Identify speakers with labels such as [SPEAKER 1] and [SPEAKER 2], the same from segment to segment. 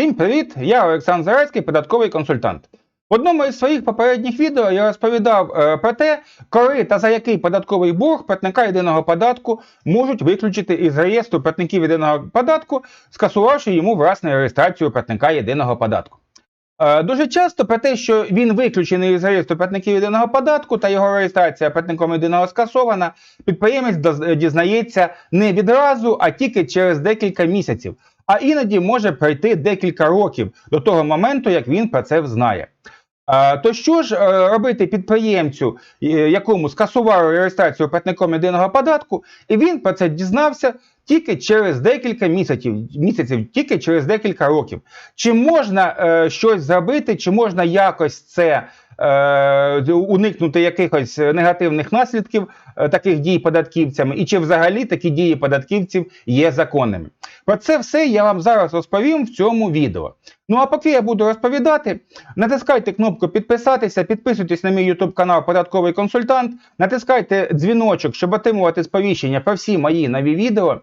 [SPEAKER 1] Всім привіт! Я Олександр Зарецький, податковий консультант. В одному із своїх попередніх відео я розповідав е, про те, коли та за який податковий борг платника єдиного податку можуть виключити із реєстру платників єдиного податку, скасувавши йому власне реєстрацію платника єдиного податку. Е, Дуже часто про те, що він виключений із реєстру платників єдиного податку та його реєстрація платником єдиного скасована, підприємець дізнається не відразу, а тільки через декілька місяців. А іноді може пройти декілька років до того моменту, як він про це взнає. То що ж е, робити підприємцю, е, якому скасували реєстрацію платником єдиного податку, і він про це дізнався тільки через декілька місяців, місяців тільки через декілька років. Чи можна е, щось зробити, чи можна якось це уникнути якихось негативних наслідків е, таких дій податківцями, і чи взагалі такі дії податківців є законними? Про це все я вам зараз розповім в цьому відео. Ну а поки я буду розповідати, натискайте кнопку підписатися, підписуйтесь на мій YouTube канал Податковий консультант, натискайте дзвіночок, щоб отримувати сповіщення про всі мої нові відео.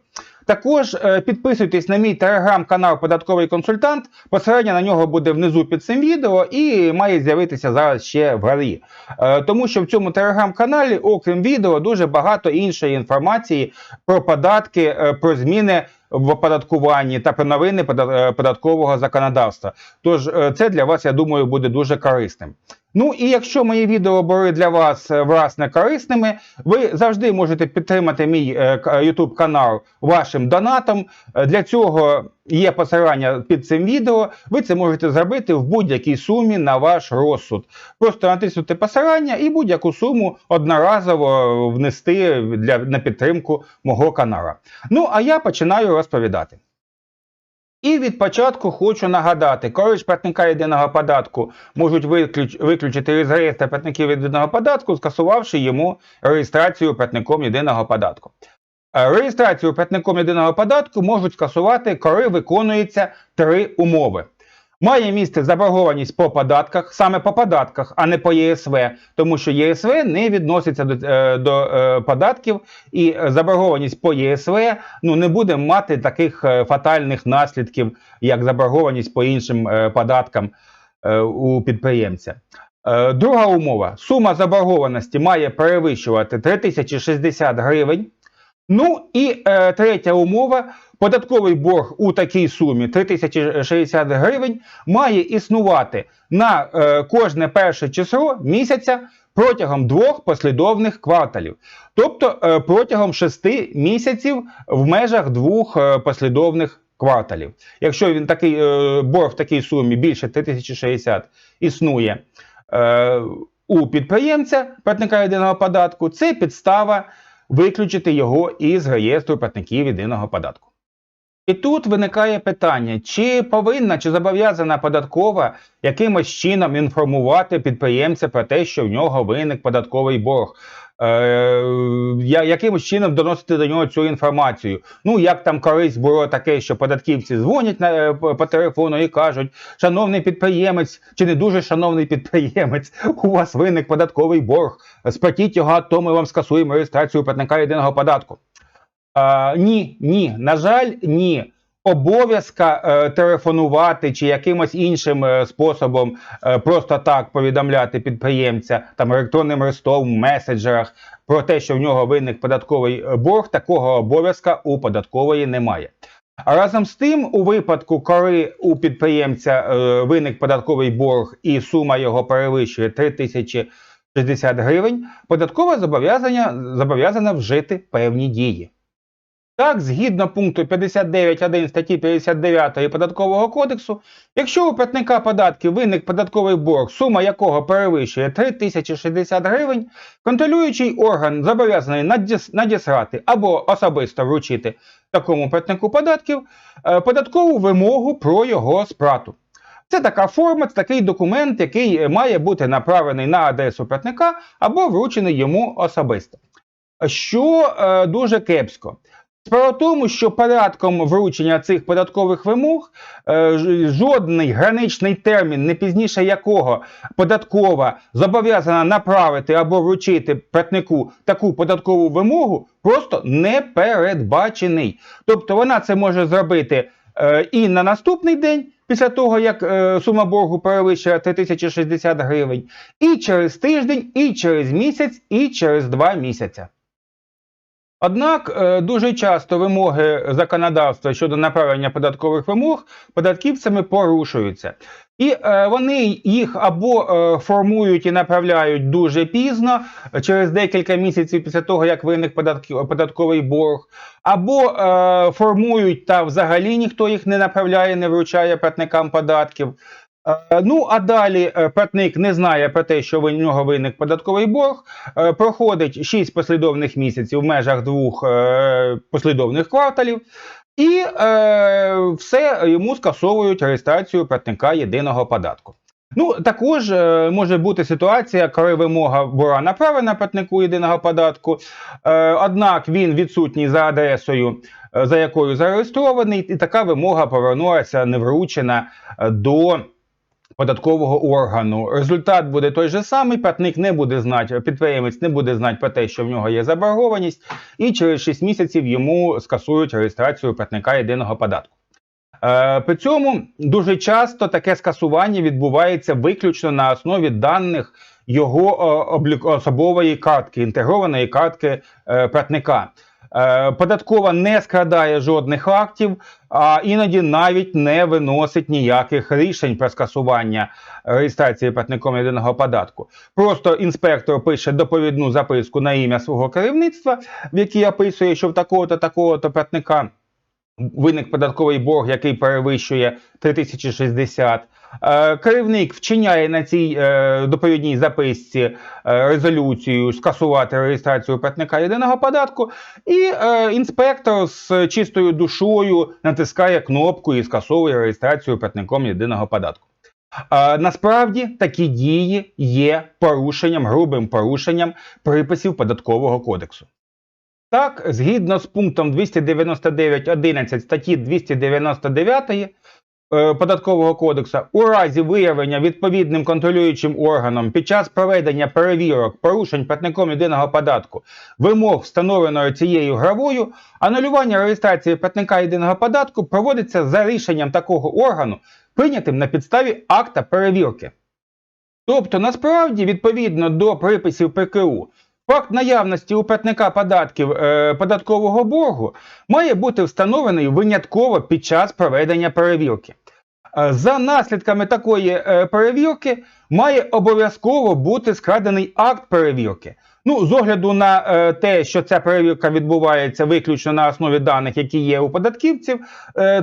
[SPEAKER 1] Також е, підписуйтесь на мій телеграм-канал Податковий консультант. Посередньо на нього буде внизу під цим відео і має з'явитися зараз ще вгорі. Е, тому що в цьому телеграм-каналі, окрім відео, дуже багато іншої інформації про податки, е, про зміни в оподаткуванні та про новини податкового законодавства. Тож це для вас, я думаю, буде дуже корисним. Ну і якщо мої відео були для вас е, власне корисними, ви завжди можете підтримати мій е, YouTube канал вашим донатом. Е, Для цього є посилання під цим відео. Ви це можете зробити в будь-якій сумі на ваш розсуд. Просто натиснути посилання і будь-яку суму одноразово внести для на підтримку мого канала. Ну а я починаю розповідати. І від початку хочу нагадати, ж платника єдиного податку можуть виключ, виключити із реєстру платників єдиного податку, скасувавши йому реєстрацію платником єдиного податку. Е, Реєстрацію платником єдиного податку можуть скасувати, коли виконується три умови. Має місце заборгованість по податках, саме по податках, а не по ЄСВ, тому що ЄСВ не відноситься до, е, до е, податків, і е, заборгованість по ЄСВ ну, не буде мати таких фатальних наслідків, як заборгованість по іншим податкам у підприємця. Друга умова: сума заборгованості має перевищувати 3060 гривень. Ну і е, третя умова: податковий борг у такій сумі 3060 гривень має існувати на е, кожне перше число місяця протягом двох послідовних кварталів, тобто е, протягом шести місяців в межах двох е, послідовних кварталів. Якщо він такий е, борг в такій сумі більше 3060 існує е, у підприємця платника єдиного податку, це підстава виключити його із реєстру платників єдиного податку. І тут виникає питання, чи повинна чи зобов'язана податкова якимось чином інформувати підприємця про те, що в нього виник податковий борг. Е, я- якимось чином доносити до нього цю інформацію. Ну, як там колись було таке, що податківці дзвонять на, е, по телефону і кажуть, шановний підприємець, чи не дуже шановний підприємець, у вас виник податковий борг, сплатіть його, а то ми вам скасуємо реєстрацію платника єдиного податку. А, ні, ні, на жаль, ні. Обов'язка е, телефонувати чи якимось іншим е, способом е, просто так повідомляти підприємця там електронним листом, меседжерах про те, що в нього виник податковий е, борг, такого обов'язка у податкової немає. А разом з тим, у випадку, коли у підприємця е, виник податковий борг і сума його перевищує 3060 гривень, податкова зобов'язання зобов'язана вжити певні дії. Так, згідно пункту 59.1 статті 59 Податкового кодексу, якщо у платника податків виник податковий борг, сума якого перевищує 3060 гривень, контролюючий орган зобов'язаний надіс- надіслати або особисто вручити такому платнику податків е, податкову вимогу про його сплату. Це така форма, це такий документ, який е, має бути направлений на адресу платника або вручений йому особисто. Що е, дуже кепсько. Справа в тому, що порядком вручення цих податкових вимог е, жодний граничний термін, не пізніше якого податкова зобов'язана направити або вручити платнику таку податкову вимогу, просто не передбачений. Тобто вона це може зробити е, і на наступний день, після того, як е, сума боргу перевищує 3060 гривень, і через тиждень, і через місяць, і через два місяці. Однак е, дуже часто вимоги законодавства щодо направлення податкових вимог податківцями порушуються. І е, вони їх або е, формують і направляють дуже пізно, через декілька місяців після того, як виник податковий борг, або формують та взагалі ніхто їх не направляє, не вручає платникам податків. Е, Ну, а далі е, платник не знає про те, що в нього виник податковий борг, е, проходить 6 послідовних місяців в межах двох послідовних кварталів, і все йому скасовують реєстрацію платника єдиного податку. Ну, також може бути ситуація, коли вимога була направлена платнику єдиного податку, однак він відсутній за адресою, за якою зареєстрований, і така вимога повернулася невручена до податкового органу. Результат буде той же самий, платник не буде знати, підприємець не буде знати про те, що в нього є заборгованість, і через 6 місяців йому скасують реєстрацію платника єдиного податку. Е, При цьому дуже часто таке скасування відбувається виключно на основі даних його е, особової картки, інтегрованої картки е, платника. Е, Податкова не складає жодних актів, а іноді навіть не виносить ніяких рішень про скасування реєстрації платником єдиного податку. Просто інспектор пише доповідну записку на ім'я свого керівництва, в якій описує, що в такого-то такого-то платника виник податковий борг, який перевищує 3060. Е, Керівник вчиняє на цій е, доповідній записці е, резолюцію скасувати реєстрацію платника єдиного податку, і інспектор з чистою душою натискає кнопку і скасовує реєстрацію платником єдиного податку. Насправді такі дії є порушенням, грубим порушенням приписів податкового кодексу. Так, згідно з пунктом 299.11 статті 299 е, Податкового кодексу, у разі виявлення відповідним контролюючим органом під час проведення перевірок порушень платником єдиного податку вимог, встановленої цією гравою, анулювання реєстрації платника єдиного податку проводиться за рішенням такого органу, прийнятим на підставі акта перевірки. Тобто, насправді, відповідно до приписів ПКУ, факт наявності у платника податків е, податкового боргу має бути встановлений винятково під час проведення перевірки. Е, За наслідками такої е, перевірки має обов'язково бути складений акт перевірки. Ну, з огляду на е, те, що ця перевірка відбувається виключно на основі даних, які є у податківців,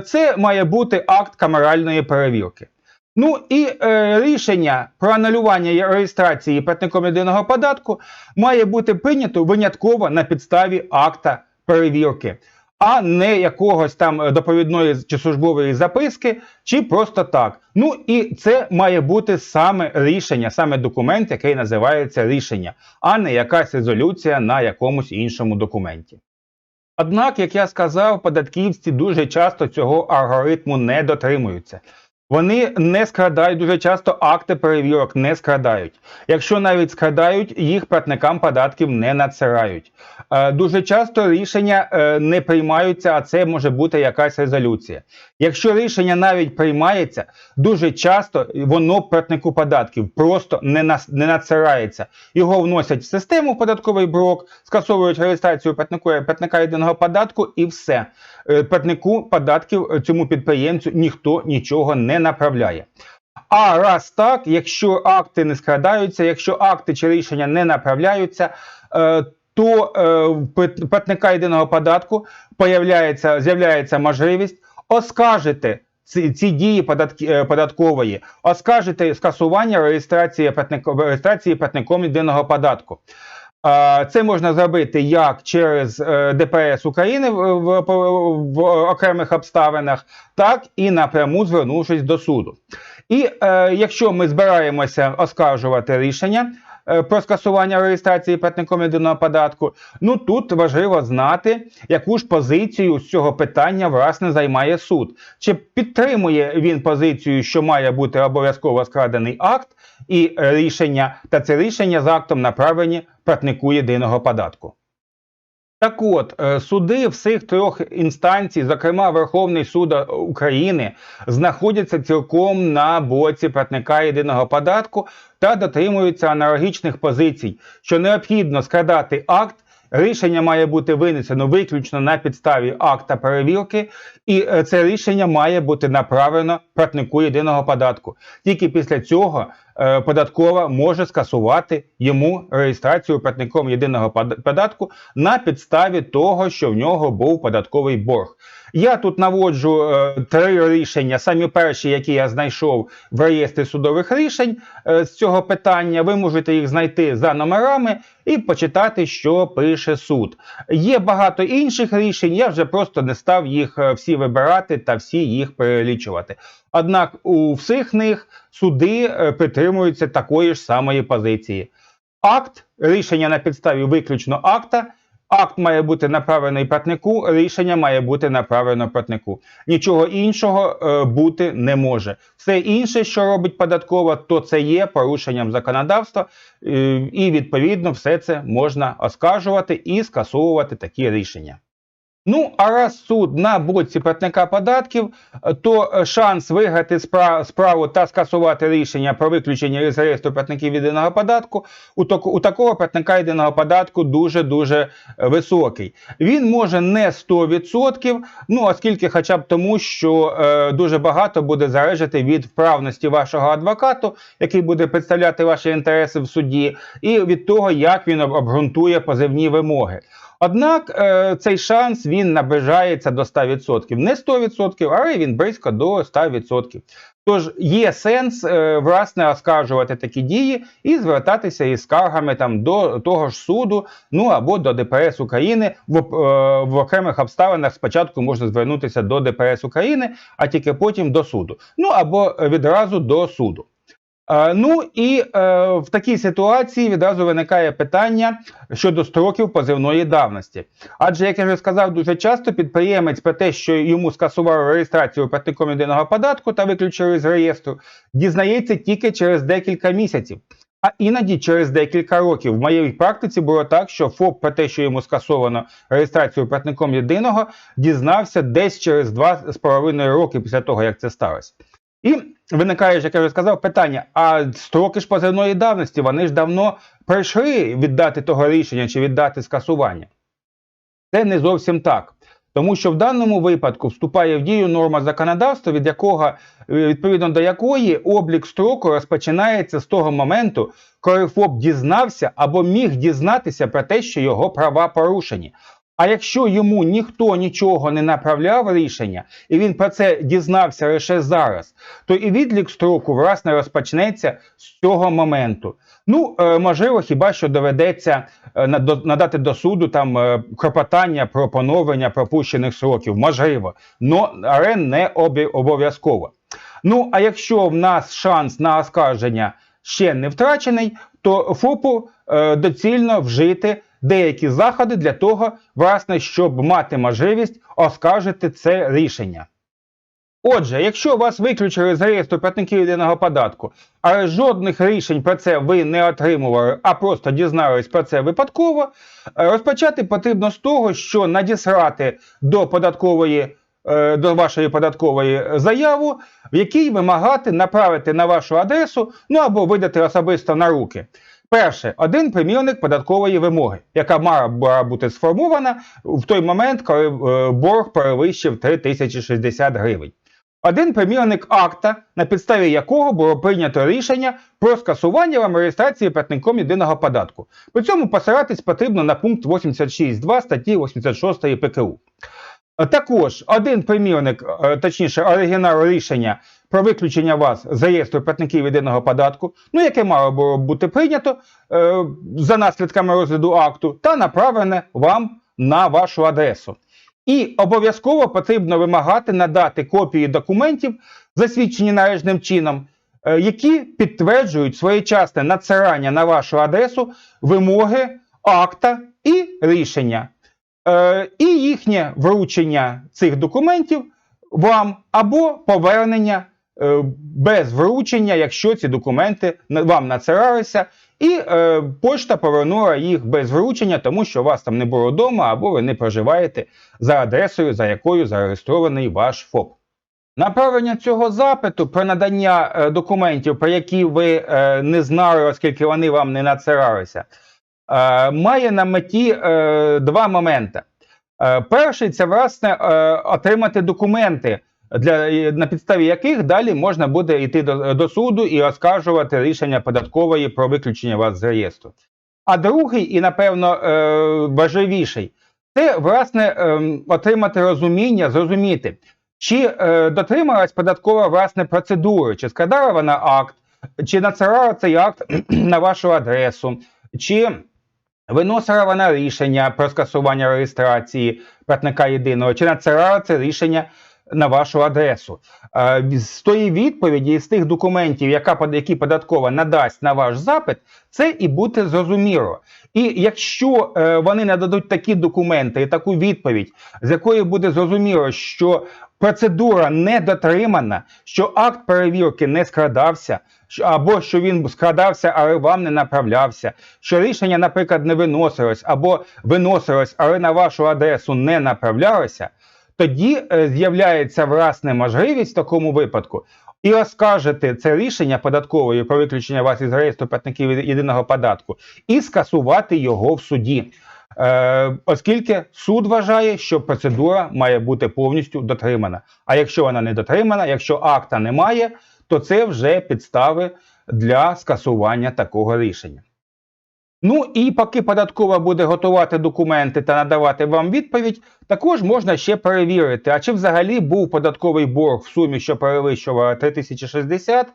[SPEAKER 1] це має бути акт камеральної перевірки. Ну і е, рішення про анулювання реєстрації платником єдиного податку має бути прийнято винятково на підставі акта перевірки, а не якогось там е, доповідної чи службової записки, чи просто так. Ну і це має бути саме рішення, саме документ, який називається рішення, а не якась резолюція на якомусь іншому документі. Однак, як я сказав, податківці дуже часто цього алгоритму не дотримуються. Вони не скрадають дуже часто акти перевірок не скрадають. Якщо навіть скрадають, їх платникам податків не надсирають. Е, Дуже часто рішення е, не приймаються, а це може бути якась резолюція. Якщо рішення навіть приймається, дуже часто воно платнику податків просто не нас не надсирається. Його вносять в систему в податковий блок, скасовують реєстрацію платнику платника єдиного податку, і все. Е, Платнику податків е, цьому підприємцю ніхто нічого не направляє. А раз так, якщо акти не складаються, якщо акти чи рішення не направляються, е, то платника єдиного податку з'являється можливість оскаржити ці, ці дії податки, е, податкової, оскаржити скасування реєстрації, платник, реєстрації платником єдиного податку. Це можна зробити як через е, ДПС України в, в, в окремих обставинах, так і напряму звернувшись до суду. І е, якщо ми збираємося оскаржувати рішення про скасування реєстрації платником єдиного податку, ну тут важливо знати, яку ж позицію з цього питання власне займає суд. Чи підтримує він позицію, що має бути обов'язково складений акт і е, рішення, та це рішення з актом направлені платнику єдиного податку. Так от, е, суди всіх трьох інстанцій, зокрема Верховний суд України, знаходяться цілком на боці платника єдиного податку та дотримуються аналогічних позицій, що необхідно складати акт. Рішення має бути винесено виключно на підставі акта перевірки, і е, це рішення має бути направлено платнику єдиного податку. Тільки після цього податкова може скасувати йому реєстрацію платником єдиного податку на підставі того, що в нього був податковий борг. Я тут наводжу е, три рішення, самі перші, які я знайшов в реєстрі судових рішень е, з цього питання. Ви можете їх знайти за номерами і почитати, що пише суд. Є багато інших рішень, я вже просто не став їх е, всі вибирати та всі їх перелічувати. Однак у всіх них суди е, притримуються такої ж самої позиції. Акт, рішення на підставі виключно акта. Акт має бути направлений платнику, рішення має бути направлено платнику. Нічого іншого е, бути не може. Все інше, що робить податкова, то це є порушенням законодавства, е, і відповідно все це можна оскаржувати і скасовувати такі рішення. Ну, а раз суд на боці платника податків, е, то е, шанс виграти справу та скасувати рішення про виключення із реєстру платників єдиного податку у, такого платника єдиного податку дуже-дуже е, високий. Він може не 100%, ну оскільки хоча б тому, що е, дуже багато буде залежати від вправності вашого адвокату, який буде представляти ваші інтереси в суді, і від того, як він обґрунтує позивні вимоги. Однак е, цей шанс він наближається до 100%. Не 100%, але він близько до 100%. Тож є сенс е, власне оскаржувати такі дії і звертатися із скаргами там до того ж суду, ну або до ДПС України. В, е, в окремих обставинах спочатку можна звернутися до ДПС України, а тільки потім до суду. Ну або відразу до суду. Е, Ну і е, в такій ситуації відразу виникає питання щодо строків позивної давності. Адже, як я вже сказав, дуже часто підприємець про те, що йому скасували реєстрацію платником єдиного податку та виключили з реєстру, дізнається тільки через декілька місяців. А іноді через декілька років. В моїй практиці було так, що ФОП про те, що йому скасовано реєстрацію платником єдиного, дізнався десь через два з половиною роки після того, як це сталося. І виникає, як я вже сказав, питання: а строки ж позивної давності вони ж давно прийшли віддати того рішення чи віддати скасування. Це не зовсім так. Тому що в даному випадку вступає в дію норма законодавства, від якого, е, відповідно до якої облік строку розпочинається з того моменту, коли ФОП дізнався або міг дізнатися про те, що його права порушені. А якщо йому ніхто нічого не направляв рішення, і він про це дізнався лише зараз, то і відлік строку власне розпочнеться з цього моменту. Ну, е, можливо, хіба що доведеться е, надати до суду там е, клопотання про поновлення пропущених сроків. Можливо, но, але не обов'язково. Ну, а якщо в нас шанс на оскарження ще не втрачений, то ФОПу доцільно вжити деякі заходи для того, власне, щоб мати можливість оскаржити це рішення. Отже, якщо вас виключили з реєстру платників єдиного податку, але жодних рішень про це ви не отримували, а просто дізнались про це випадково, е, розпочати потрібно з того, що надіслати до податкової. е, До вашої податкової заяву, в якій вимагати направити на вашу адресу, ну або видати особисто на руки. Перше, один примірник податкової вимоги, яка мала бути сформована в той момент, коли е, борг перевищив 3060 гривень. Один примірник акта, на підставі якого було прийнято рішення про скасування вам реєстрації платником єдиного податку. При цьому посиратись потрібно на пункт 86.2 статті 86 ПКУ. Також один примірник, е, точніше, оригінал рішення про виключення вас з реєстру платників єдиного податку, ну яке мало було бути прийнято е, за наслідками розгляду акту, та направлене вам на вашу адресу. І обов'язково потрібно вимагати надати копії документів, засвідчені належним чином, е, які підтверджують своєчасне надсирання на вашу адресу вимоги акта і рішення. Е, і їхнє вручення цих документів вам або повернення без вручення, якщо ці документи вам надсиралися І е, пошта повернула їх без вручення, тому що вас там не було вдома, або ви не проживаєте за адресою, за якою зареєстрований ваш ФОП. Направлення цього запиту про надання е, документів, про які ви е, не знали, оскільки вони вам не надсиралися, е, має на меті е, два моменти. Е, перший це власне е, отримати документи, для, на підставі яких далі можна буде йти до, до суду і оскаржувати рішення податкової про виключення вас з реєстру. А другий, і напевно е, важливіший, це власне е, отримати розуміння, зрозуміти, чи е, дотрималась податкова власне процедури, чи складала вона акт, чи надсилала цей акт на вашу адресу, чи виносила вона рішення про скасування реєстрації платника єдиного, чи надсилала це рішення на вашу адресу. Е, З тої відповіді, з тих документів, яка, які податкова надасть на ваш запит, це і буде зрозуміло. І якщо е, вони нададуть такі документи і таку відповідь, з якої буде зрозуміло, що процедура не дотримана, що акт перевірки не складався, що- або що він складався, але вам не направлявся, що рішення, наприклад, не виносилось, або виносилось, але на вашу адресу не направлялося, тоді е, з'являється власне можливість в такому випадку і оскаржити це рішення податкової про виключення вас із реєстру платників єдиного податку і скасувати його в суді. Е, оскільки суд вважає, що процедура має бути повністю дотримана. А якщо вона не дотримана, якщо акта немає, то це вже підстави для скасування такого рішення. Ну і поки податкова буде готувати документи та надавати вам відповідь, також можна ще перевірити, а чи взагалі був податковий борг в сумі, що перевищував 3060,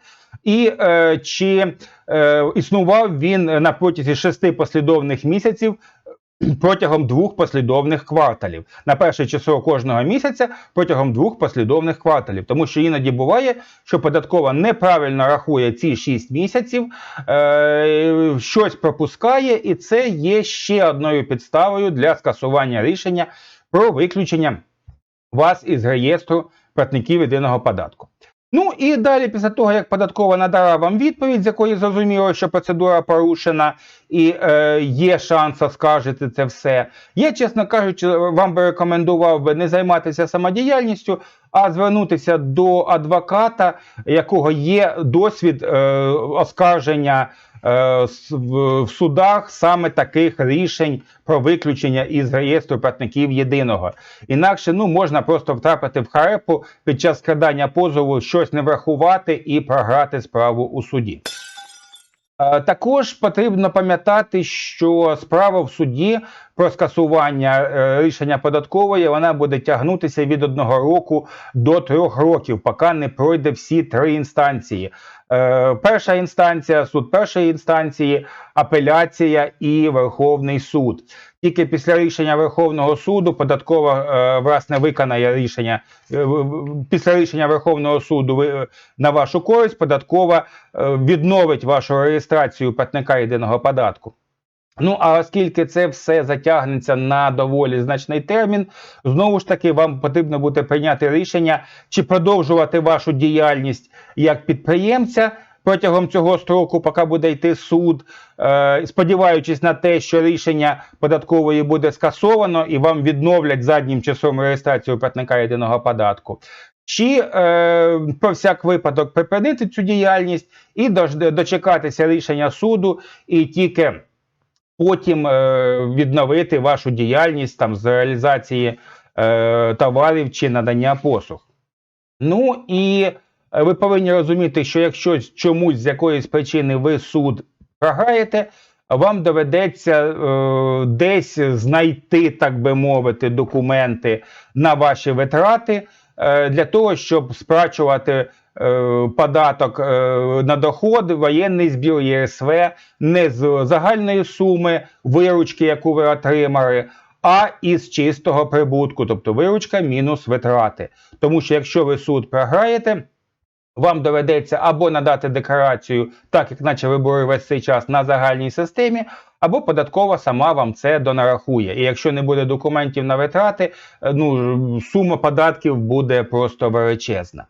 [SPEAKER 1] і е, чи е, існував він на протязі шести послідовних місяців протягом двох послідовних кварталів на перше число кожного місяця протягом двох послідовних кварталів. Тому що іноді буває, що податкова неправильно рахує ці 6 місяців, е, щось пропускає, і це є ще одною підставою для скасування рішення про виключення вас із реєстру платників єдиного податку. Ну і далі, після того, як податкова надала вам відповідь, з якої зрозуміло, що процедура порушена і е, є шанс оскаржити це все. Я, чесно кажучи, вам би рекомендував би не займатися самодіяльністю, а звернутися до адвоката, якого є досвід е, оскарження в, в судах саме таких рішень про виключення із реєстру платників єдиного. Інакше ну можна просто втрапити в харепу під час складання позову, щось не врахувати і програти справу у суді. Е, Також потрібно пам'ятати, що справа в суді про скасування е, рішення податкової вона буде тягнутися від одного року до трьох років, поки не пройде всі три інстанції. Е, Перша інстанція, суд першої інстанції, апеляція і Верховний суд. Тільки після рішення Верховного суду податкова е, власне виконає рішення е, після рішення Верховного суду на вашу користь податкова е, відновить вашу реєстрацію платника єдиного податку. Ну а оскільки це все затягнеться на доволі значний термін, знову ж таки вам потрібно буде прийняти рішення, чи продовжувати вашу діяльність як підприємця протягом цього строку, поки буде йти суд, е, сподіваючись на те, що рішення податкової буде скасовано і вам відновлять заднім часом реєстрацію платника єдиного податку. Чи е, про всяк випадок припинити цю діяльність і дочекатися рішення суду, і тільки потім е, відновити вашу діяльність там з реалізації е, товарів чи надання послуг. Ну і ви повинні розуміти, що якщо чомусь з якоїсь причини ви суд програєте, вам доведеться е, десь знайти, так би мовити, документи на ваші витрати е, для того, щоб сплачувати е, податок е, на доход, воєнний збір ЄСВ не з загальної суми виручки, яку ви отримали, а із чистого прибутку, тобто виручка мінус витрати. Тому що якщо ви суд програєте, вам доведеться або надати декларацію, так як наче ви були весь цей час на загальній системі, або податкова сама вам це донарахує. І якщо не буде документів на витрати, е, ну сума податків буде просто величезна.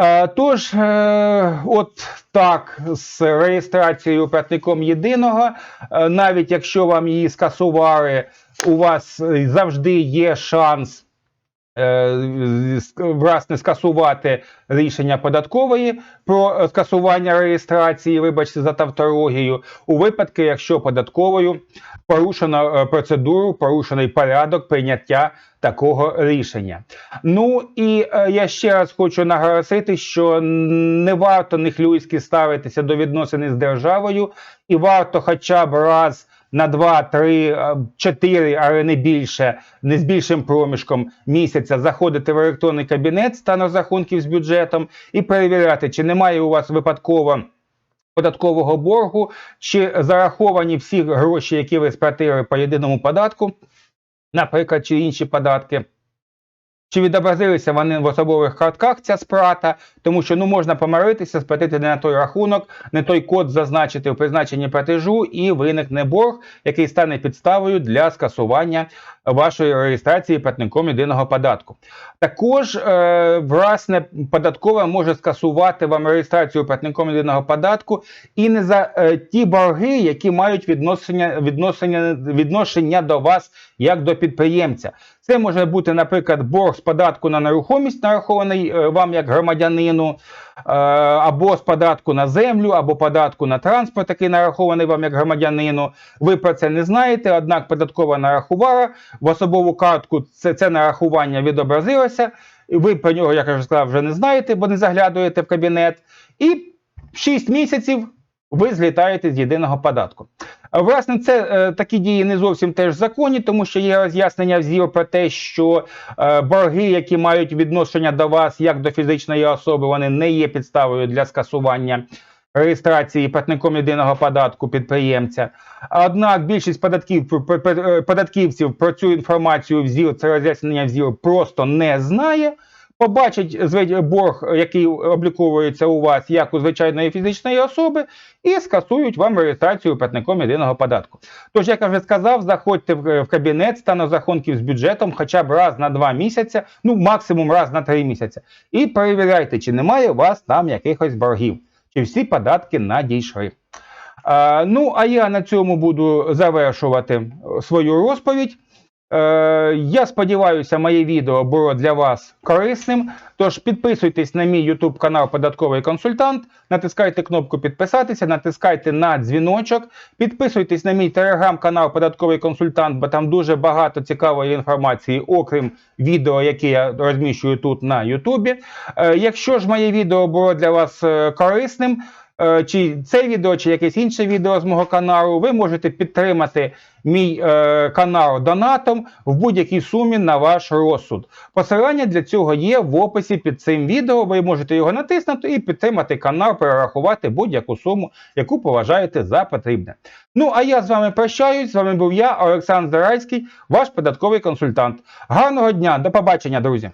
[SPEAKER 1] Е, Тож, е, от так, з реєстрацією платником єдиного, навіть якщо вам її скасували, у вас завжди є шанс власне скасувати рішення податкової про е, скасування реєстрації, вибачте за тавтологію, у випадку, якщо податковою порушено е, процедуру, порушений порядок прийняття такого рішення. Ну і е, я ще раз хочу наголосити, що не варто нехлюйськи ставитися до відносин з державою, і варто хоча б раз на 2, 3, 4, але не більше, не з більшим проміжком місяця заходити в електронний кабінет стану рахунків з бюджетом і перевіряти, чи немає у вас випадково податкового боргу, чи зараховані всі гроші, які ви сплатили по єдиному податку, наприклад, чи інші податки. Чи відобразилися вони в особових картках ця сплата, тому що ну можна помиритися, сплатити не на той рахунок, не той код зазначити в призначенні платежу, і виникне борг, який стане підставою для скасування вашої реєстрації платником єдиного податку. Також е, власне податкова може скасувати вам реєстрацію платником єдиного податку і не за е, ті борги, які мають відношення, відношення, відношення до вас як до підприємця. Це може бути, наприклад, борг з податку на нерухомість, нарахований е, вам як громадянину, е, або з податку на землю, або податку на транспорт, який нарахований вам як громадянину. Ви про це не знаєте, однак податкова нарахувала в особову картку. Це, це нарахування відобразилося. Ви про нього, як я вже сказав, вже не знаєте, бо не заглядуєте в кабінет. І 6 місяців ви злітаєте з єдиного податку. Власне, це е, такі дії не зовсім теж законні, тому що є роз'яснення в ЗІО про те, що е, борги, які мають відношення до вас як до фізичної особи, вони не є підставою для скасування реєстрації платником єдиного податку підприємця. Однак більшість податків, е, податківців про цю інформацію в ЗІО, це роз'яснення в ЗІО просто не знає. Побачить борг, який обліковується у вас як у звичайної фізичної особи, і скасують вам реєстрацію платником єдиного податку. Тож, як я вже сказав, заходьте в в кабінет стану рахунків з бюджетом хоча б раз на два місяці, ну максимум раз на три місяці, і перевіряйте, чи немає у вас там якихось боргів, чи всі податки надійшли. А, ну, а я на цьому буду завершувати е, свою розповідь. Е, я сподіваюся, моє відео було для вас корисним. Тож підписуйтесь на мій YouTube канал Податковий консультант, натискайте кнопку підписатися, натискайте на дзвіночок, підписуйтесь на мій телеграм-канал Податковий консультант, бо там дуже багато цікавої інформації, окрім відео, яке я розміщую тут на YouTube. Е, якщо ж моє відео було для вас е, корисним, чи це відео, чи якесь інше відео з мого каналу, ви можете підтримати мій е, канал донатом в будь-якій сумі на ваш розсуд. Посилання для цього є в описі під цим відео. Ви можете його натиснути і підтримати канал, перерахувати будь-яку суму, яку поважаєте за потрібне. Ну а я з вами прощаюсь. З вами був я, Олександр Зарайський, ваш податковий консультант. Гарного дня, до побачення, друзі!